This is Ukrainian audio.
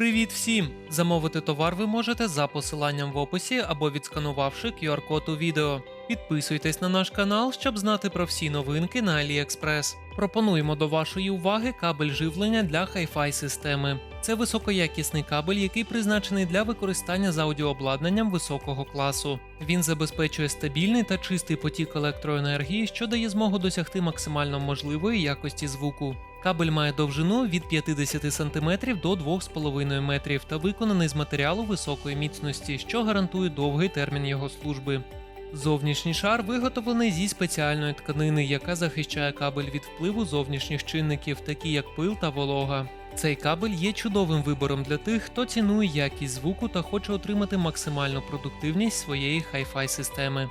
Привіт всім! Замовити товар ви можете за посиланням в описі або відсканувавши QR-код у відео. Підписуйтесь на наш канал, щоб знати про всі новинки на AliExpress. Пропонуємо до вашої уваги кабель живлення для Hi-Fi системи. Це високоякісний кабель, який призначений для використання з аудіообладнанням високого класу. Він забезпечує стабільний та чистий потік електроенергії, що дає змогу досягти максимально можливої якості звуку. Кабель має довжину від 50 см до 2,5 метрів та виконаний з матеріалу високої міцності, що гарантує довгий термін його служби. Зовнішній шар виготовлений зі спеціальної тканини, яка захищає кабель від впливу зовнішніх чинників, такі як пил та волога. Цей кабель є чудовим вибором для тих, хто цінує якість звуку та хоче отримати максимальну продуктивність своєї Hi-Fi системи.